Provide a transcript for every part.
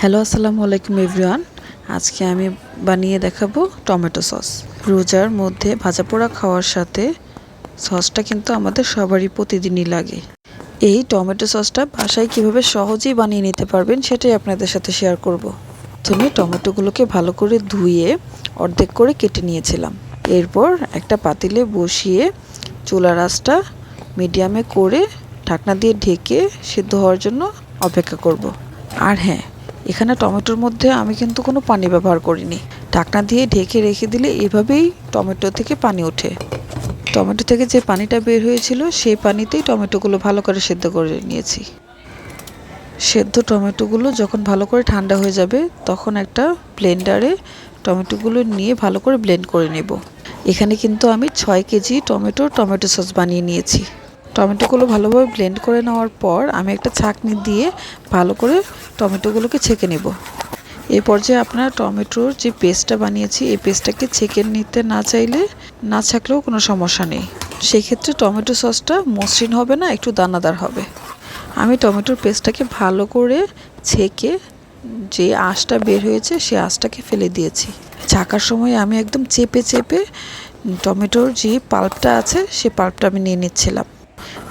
Hello, আসসালামু আলাইকুম everyone আজকে আমি বানিয়ে দেখাবো টমেটো সস রোজার মধ্যে ভাজা পোড়া খাওয়ার সাথে সসটা কিন্তু আমাদের সবারই প্রতিদিনই লাগে এই টমেটো সসটা বাসায় কীভাবে সহজেই বানিয়ে নিতে পারবেন সেটাই আপনাদের সাথে শেয়ার করব। প্রথমে টমেটোগুলোকে ভালো করে ধুয়ে অর্ধেক করে কেটে নিয়েছিলাম এরপর একটা পাতিলে বসিয়ে চুলা রাসটা মিডিয়ামে করে ঢাকনা দিয়ে ঢেকে সিদ্ধ হওয়ার জন্য অপেক্ষা করব। আর হ্যাঁ এখানে টমেটোর মধ্যে আমি কিন্তু কোনো পানি ব্যবহার করিনি। ঢাকনা দিয়ে ঢেকে রেখে দিলে এভাবেই টমেটো থেকে পানি ওঠে। টমেটো থেকে যে পানিটা বের হয়েছিল, সেই পানিতেই টমেটোগুলো ভালো করে সেদ্ধ করে নিয়েছি। সেদ্ধ টমেটোগুলো যখন ভালো করে ঠান্ডা হয়ে যাবে, তখন একটা ব্লেন্ডারে টমেটোগুলো নিয়ে ভালো করে ব্লেন্ড করে নেব। এখানে কিন্তু আমি ছয় কেজি টমেটো টমেটো সস বানিয়ে নিয়েছি। টমেটোগুলো ভালোভাবে ব্লেন্ড করে নেওয়ার পর আমি একটা ছাঁকনি দিয়ে ভালো করে টমেটোগুলোকে ছেঁকে নেব। এই পর্যায়ে আপনারা টমেটোর যে পেস্টটা বানিয়েছি, এই পেস্টটাকে ছেঁকে নিতে না চাইলে না ছাকলেও কোনো সমস্যা নেই। সেক্ষেত্রে টমেটো সসটা মসৃণ হবে না, একটু দানাদার হবে। আমি টমেটোর পেস্টটাকে ভালো করে ছেঁকে যে আঁশটা বের হয়েছে সেই আঁশটাকে ফেলে দিয়েছি। ছাকার সময় আমি একদম চেপে চেপে টমেটোর যে পাল্পটা আছে, সে পাল্পটা আমি নিয়ে নিচ্ছিলাম।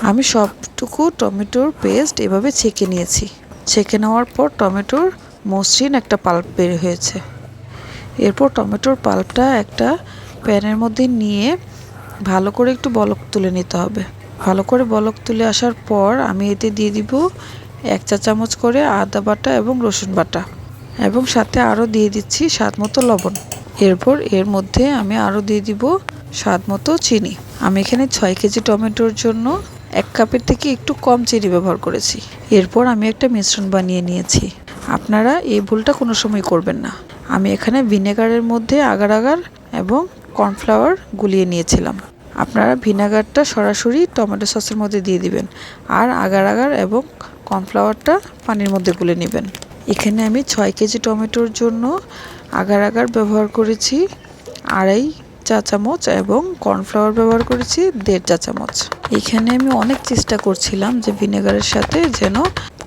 আমি সবটুকু টমেটোর পেস্ট এভাবে ছেঁকে নিয়েছি। ছেঁকে নেওয়ার পর টমেটোর মসৃণ একটা পাল্প বের হয়েছে। এরপর টমেটোর পাল্পটা একটা প্যানের মধ্যে নিয়ে ভালো করে একটু বলক তুলে নিতে হবে। ভালো করে বলক তুলে আসার পর আমি এতে দিয়ে দিব এক চা চামচ করে আদা বাটা এবং রসুন বাটা এবং সাথে আরও দিয়ে দিচ্ছি স্বাদ মতো লবণ। এরপর এর মধ্যে আমি আরও দিয়ে দিব স্বাদ মতো চিনি। আমি এখানে ছয় কেজি টমেটোর জন্য এক কাপের থেকে একটু কম চিনি ব্যবহার করেছি। এরপর আমি একটা মিশ্রণ বানিয়ে নিয়েছি। আপনারা এই ভুলটা কোনো সময় করবেন না। আমি এখানে ভিনেগারের মধ্যে আগার আগার এবং কর্নফ্লাওয়ার গুলিয়ে নিয়েছিলাম। আপনারা ভিনেগারটা সরাসরি টমেটো সসের মধ্যে দিয়ে দিবেন আর আগার আগার এবং কর্নফ্লাওয়ারটা পানির মধ্যে গুলে নেবেন। এখানে আমি ছয় কেজি টমেটোর জন্য আগার আগার ব্যবহার করেছি আড়াই চা চামচ এবং কর্নফ্লাওয়ার ব্যবহার করেছি দেড় চা চামচ এখানে আমি অনেক চেষ্টা করছিলাম যে ভিনেগারের সাথে যেন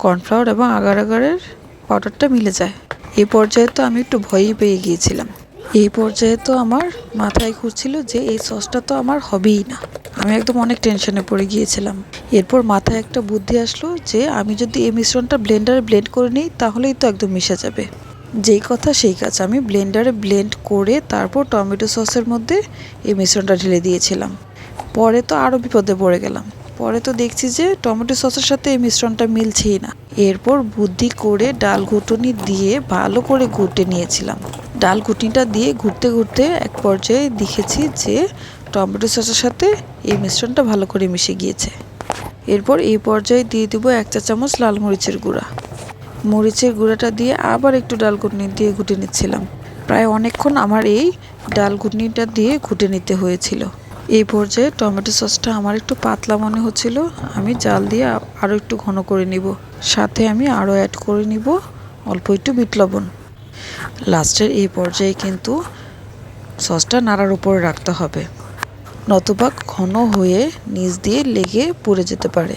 কর্নফ্লাওয়ার এবং আগার আগারের পাউডারটা মিলে যায়। এই পর্যায়ে তো আমি একটু ভয়ই পেয়ে গিয়েছিলাম। এই পর্যায়ে তো আমার মাথায় ঘুরছিল যে এই সসটা তো আমার হবেই না। আমি একদম অনেক টেনশনে পড়ে গিয়েছিলাম। এরপর মাথায় একটা বুদ্ধি আসলো যে আমি যদি এই মিশ্রণটা ব্লেন্ডারে ব্লেন্ড করে নিই, তাহলেই তো একদম মিশে যাবে। যেই কথা সেই কাজ আমি ব্লেন্ডারে ব্লেন্ড করে তারপর টমেটো সসের মধ্যে এই মিশ্রণটা ঢেলে দিয়েছিলাম। পরে তো আরও বিপদে পড়ে গেলাম। পরে তো দেখছি যে টমেটো সসের সাথে এই মিশ্রণটা মিলছেই না। এরপর বুদ্ধি করে ডাল ঘুটুনি দিয়ে ভালো করে ঘুটে নিয়েছিলাম। ডাল ঘুটনিটা দিয়ে ঘুরতে ঘুরতে এক পর্যায়ে দেখেছি যে টমেটো সসের সাথে এই মিশ্রণটা ভালো করে মিশে গিয়েছে। এরপর এই পর্যায়ে দিয়ে দেবো এক চা চামচ লাল মরিচের গুঁড়া। মরিচের গুঁড়াটা দিয়ে আবার একটু ডাল ঘুটনি দিয়ে ঘুটে নিচ্ছিলাম। প্রায় অনেকক্ষণ আমার এই ডাল ঘুটনিটা দিয়ে ঘুটে নিতে হয়েছিল। এই পর্যায়ে টমেটো সসটা আমার একটু পাতলা মনে হচ্ছিল, আমি জাল দিয়ে আরও একটু ঘন করে নিব। সাথে আমি আরও অ্যাড করে নিব অল্প একটু বিট লবণ। লাস্টের এই পর্যায়ে কিন্তু সসটা নাড়ার উপরে রাখতে হবে। নতুবা ঘন হয়ে নিচ দিয়ে লেগে পড়ে যেতে পারে।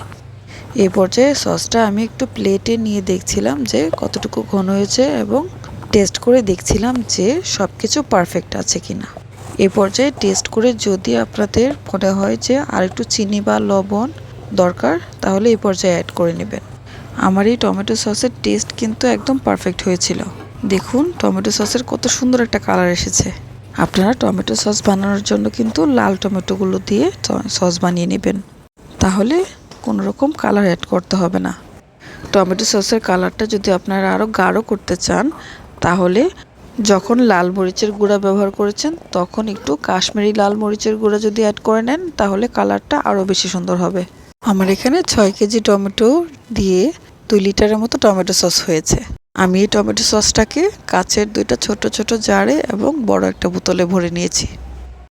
এই পর্যায়ে সসটা আমি একটু প্লেটে নিয়ে দেখছিলাম যে কতটুকু ঘন হয়েছে এবং টেস্ট করে দেখছিলাম যে সব কিছু পারফেক্ট আছে কিনা। এ পর্যায়ে টেস্ট করে যদি আপনাদের মনে হয় যে আর একটু চিনি বা লবণ দরকার, তাহলে এই পর্যায়ে অ্যাড করে নেবেন। আমার এই টমেটো সসের টেস্ট কিন্তু একদম পারফেক্ট হয়েছিল। দেখুন, টমেটো সসের কত সুন্দর একটা কালার এসেছে। আপনারা টমেটো সস বানানোর জন্য কিন্তু লাল টমেটোগুলো দিয়ে সস বানিয়ে নেবেন। তাহলে কোনো রকম কালার অ্যাড করতে হবে না। টমেটো সসের কালারটা যদি আপনারা আরও গাঢ় করতে চান, তাহলে যখন লাল মরিচের গুঁড়া ব্যবহার করেছেন, তখন একটু কাশ্মীরি লাল মরিচের গুঁড়া যদি অ্যাড করে নেন, তাহলে কালারটা আরও বেশি সুন্দর হবে। আমার এখানে ছয় কেজি টমেটো দিয়ে দুই লিটারের মতো টমেটো সস হয়েছে। আমি এই টমেটো সসটাকে কাচের দুইটা ছোট ছোট জারে এবং বড় একটা বোতলে ভরে নিয়েছি।